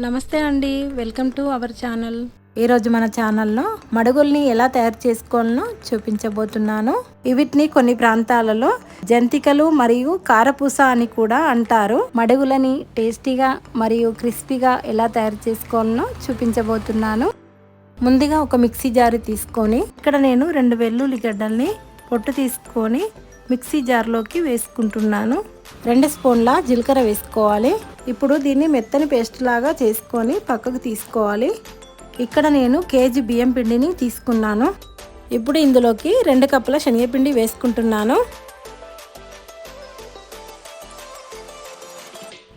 నమస్తే అండి. Welcome to our channel. ఈరోజు మన ఛానల్లో మడుగుల్ని ఎలా తయారు చేసుకోవాలనో చూపించబోతున్నాను. వీటిని కొన్ని ప్రాంతాలలో జంతికలు మరియు కారపూస అని కూడా అంటారు. మడుగులని టేస్టీగా మరియు క్రిస్పీగా ఎలా తయారు చేసుకోవాలనో చూపించబోతున్నాను. ముందుగా ఒక మిక్సీ జారు తీసుకొని ఇక్కడ నేను రెండు వెల్లుల్లి గడ్డల్ని పొట్టు తీసుకొని మిక్సీ జార్లోకి వేసుకుంటున్నాను. రెండు స్పూన్ల జీలకర్ర వేసుకోవాలి. ఇప్పుడు దీన్ని మెత్తని పేస్ట్ లాగా చేసుకొని పక్కకు తీసుకోవాలి. ఇక్కడ నేను కేజీ బియ్యం పిండిని తీసుకున్నాను. ఇప్పుడు ఇందులోకి రెండు కప్పుల శనగపిండి వేసుకుంటున్నాను.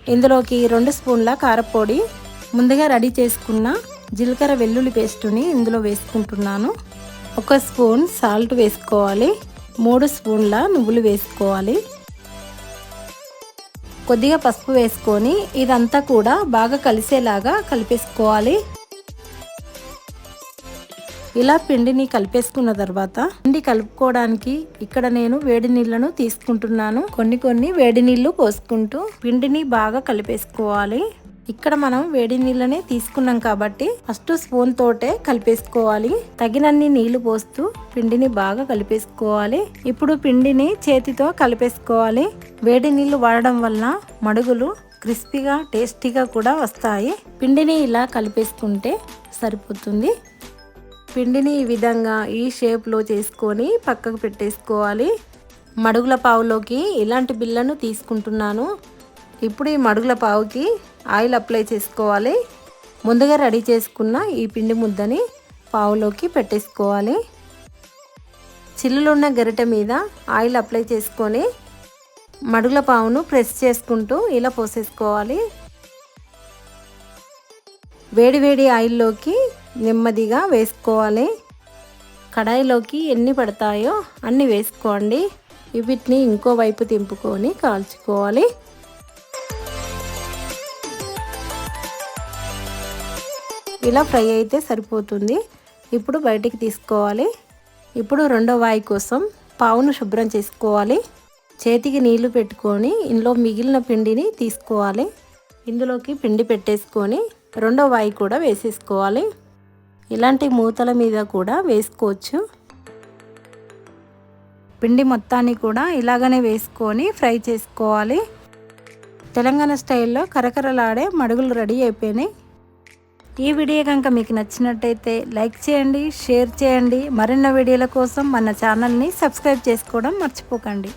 ఇందులోకి రెండు స్పూన్ల కారపొడి ముందుగా రెడీ చేసుకున్న జీలకర్ర వెల్లుల్లి పేస్టుని ఇందులో వేసుకుంటున్నాను. ఒక స్పూన్ సాల్ట్ వేసుకోవాలి. మూడు స్పూన్ల నువ్వులు వేసుకోవాలి. కొద్దిగా పసుపు వేసుకొని ఇదంతా కూడా బాగా కలిసేలాగా కలిపేసుకోవాలి. ఇలా పిండిని కలిపేసుకున్న తర్వాత పిండి కలుపుకోవడానికి ఇక్కడ నేను వేడి నీళ్ళను తీసుకుంటున్నాను. కొన్ని కొన్ని వేడి నీళ్ళు పోసుకుంటూ పిండిని బాగా కలిపేసుకోవాలి. ఇక్కడ మనం వేడి నీళ్ళనే తీసుకున్నాం కాబట్టి ఫస్ట్ స్పూన్ తోటే కలిపేసుకోవాలి. తగినన్ని నీళ్ళు పోస్తూ పిండిని బాగా కలిపేసుకోవాలి. ఇప్పుడు పిండిని చేతితో కలిపేసుకోవాలి. వేడి నీళ్ళు వాడడం వల్ల మడుగులు క్రిస్పీగా టేస్టీగా కూడా వస్తాయి. పిండిని ఇలా కలిపేసుకుంటే సరిపోతుంది. పిండిని ఈ విధంగా ఈ షేప్లో చేసుకొని పక్కకు పెట్టేసుకోవాలి. మడుగుల పావులోకి ఇలాంటి బిళ్ళను తీసుకుంటున్నాను. ఇప్పుడు ఈ మడుగుల పావుకి ఆయిల్ అప్లై చేసుకోవాలి. ముందుగా రెడీ చేసుకున్న ఈ పిండి ముద్దని పావులోకి పెట్టేసుకోవాలి. చిల్లులున్న గరిటె మీద ఆయిల్ అప్లై చేసుకొని మడుగుల పావును ప్రెస్ చేసుకుంటూ ఇలా పోసేసుకోవాలి. వేడి వేడి ఆయిల్లోకి నెమ్మదిగా వేసుకోవాలి. కడాయిలోకి ఎన్ని పడతాయో అన్ని వేసుకోండి. వీటిని ఇంకో వైపు తింపుకొని కాల్చుకోవాలి. ఇలా ఫ్రై అయితే సరిపోతుంది. ఇప్పుడు బయటికి తీసుకోవాలి. ఇప్పుడు రెండో వాయి కోసం పావును శుభ్రం చేసుకోవాలి. చేతికి నీళ్ళు పెట్టుకొని ఇందులో మిగిలిన పిండిని తీసుకోవాలి. ఇందులోకి పిండి పెట్టేసుకొని రెండో వాయి కూడా వేసేసుకోవాలి. ఇలాంటి మూతల మీద కూడా వేసుకోవచ్చు. పిండి మొత్తాన్ని కూడా ఇలాగనే వేసుకొని ఫ్రై చేసుకోవాలి. తెలంగాణ స్టైల్లో కరకరలాడే మడుగులు రెడీ అయిపోయినాయి. ఈ వీడియో కనుక మీకు నచ్చినట్టయితే లైక్ చేయండి షేర్ చేయండి. మరిన్న వీడియోల కోసం మన ఛానల్ని సబ్స్క్రైబ్ చేసుకోవడం మర్చిపోకండి.